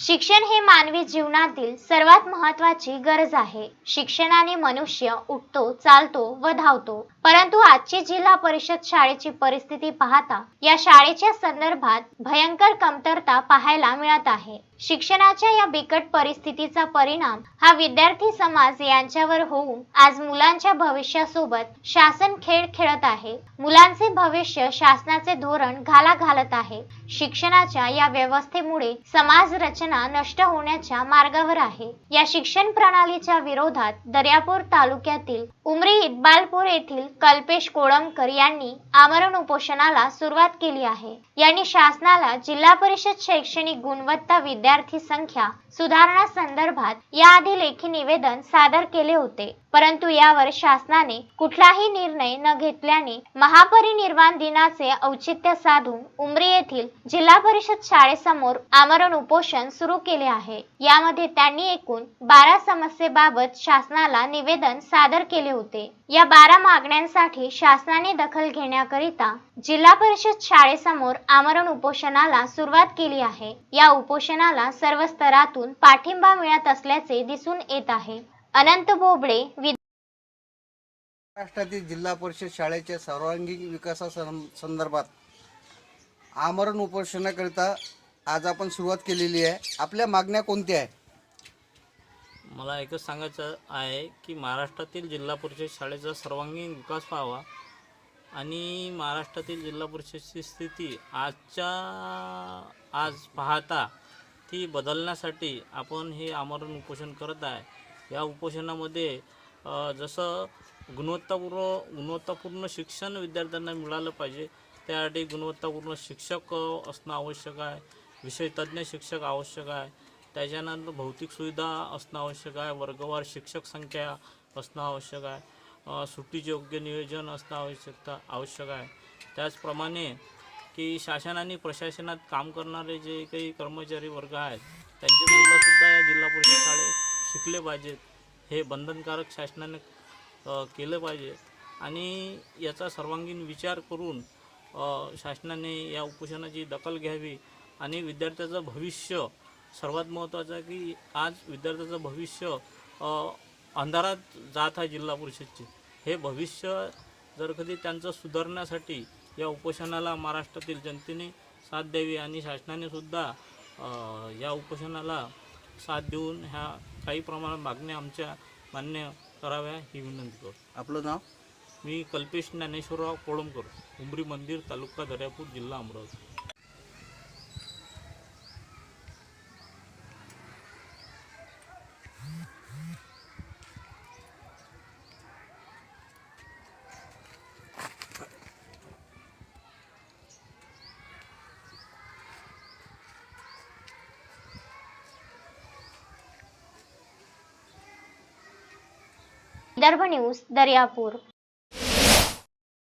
शिक्षण हे मानवी जीवनातील सर्वात महत्वाची गरज आहे. शिक्षणाने मनुष्य उठतो चालतो व धावतो. परंतु आजची जिल्हा परिषद शाळेची परिस्थिती पाहता या शाळेच्या संदर्भात भयंकर कमतरता पाहायला मिळत आहे. शिक्षणाच्या या बिकट परिस्थितीचा परिणाम हा विद्यार्थी समाज यांच्यावर होऊन आज मुलांच्या भविष्यासोबत शासन खेळ खेळत आहे. मुलांचे भविष्य शासनाचे धोरण घाला घालत आहे. शिक्षणाच्या या व्यवस्थेमुळे समाज रचना नष्ट होण्याच्या मार्गावर आहे. या शिक्षण प्रणालीच्या विरोधात दर्यापूर तालुक्यातील उमरी इक्बालपूर येथील कल्पेश कोळंबकर यांनी आमरण उपोषणाला सुरुवात केली आहे. यांनी शासनाला जिल्हा परिषद शैक्षणिक गुणवत्ता विद्यार्थी संख्या सुधारणा संदर्भात याआधी लेखी निवेदन सादर केले होते. परंतु यावर शासनाने कुठलाही निर्णय न घेतल्याने महापरिनिर्वाण दिनाचे औचित्य साधून उमरी येथील जिल्हा परिषद शाळेसमोर आमरण उपोषण सुरू केले आहे. यामध्ये त्यांनी एकूण बारा समस्येबाबत शासनाला निवेदन सादर केले होते. या बारा मागण्यांसाठी शासनाने दखल घेण्याकरिता जिल्हा परिषद शाळेसमोर आमरण उपोषणाला सुरुवात केली आहे. या उपोषणाला सर्व स्तरातून पाठिंबा मिळत असल्याचे दिसून येत आहे. अनंत बोबडे वि महाराष्ट्रातील जिल्हा परिषद शाळेच्या सर्वांगीण विकासा संदर्भात आमरण उपोषणाकरिता आज आपण सुरुवात केलेली आहे. आपल्या मागण्या कोणत्या आहेत? मला एकच सांगायचं आहे की महाराष्ट्रातील जिल्हा परिषद शाळेचा सर्वांगीण विकास व्हावा आणि महाराष्ट्रातील जिल्हा परिषदची स्थिती आजच्या आज पाहता ती बदलण्यासाठी आपण हे आमरण उपोषण करत आहे. या उपोषणामध्ये जसं गुणवत्तापूर्ण गुणवत्तापूर्ण शिक्षण विद्यार्थ्यांना मिळालं पाहिजे त्यासाठी गुणवत्तापूर्ण शिक्षक असणं आवश्यक आहे. विषय तज्ज्ञ शिक्षक आवश्यक आहे. त्याच्यानंतर भौतिक सुविधा असणं आवश्यक आहे. वर्गवार शिक्षक संख्या असणं आवश्यक आहे. सुट्टीचे योग्य नियोजन असणं आवश्यकता आवश्यक आहे. त्याचप्रमाणे की शासन आणि प्रशासनात काम करणारे जे काही कर्मचारी वर्ग आहेत त्यांचे मुलंसुद्धा या जिल्हा परिषद शाळेत शिकले पाहिजेत. हे बंधनकारक शासनाने केलं पाहिजे. आणि याचा सर्वांगीण विचार करून शासनाने या उपोषणाची दखल घ्यावी आणि विद्यार्थ्याचं भविष्य सर्वात महत्त्वाचं आहे की आज विद्यार्थ्याचं भविष्य अंधारात जात आहे जिल्हा परिषदचे. हे भविष्य जर कधी त्यांचं सुधारण्यासाठी या उपोषणाला महाराष्ट्रातील जनतेने साथ द्यावी आणि शासनाने सुद्धा या उपोषणाला साथ देऊन ह्या काही प्रमाणात मागण्या आमच्या मान्य कराव्या ही विनंती करतो. आपलं नाव? मी कल्पेश ज्ञानेश्वरराव कोळंबकर उमरी मंदिर तालुका दर्यापूर जिल्हा अमरावती. विदर्भ न्यूज दर्यापूर.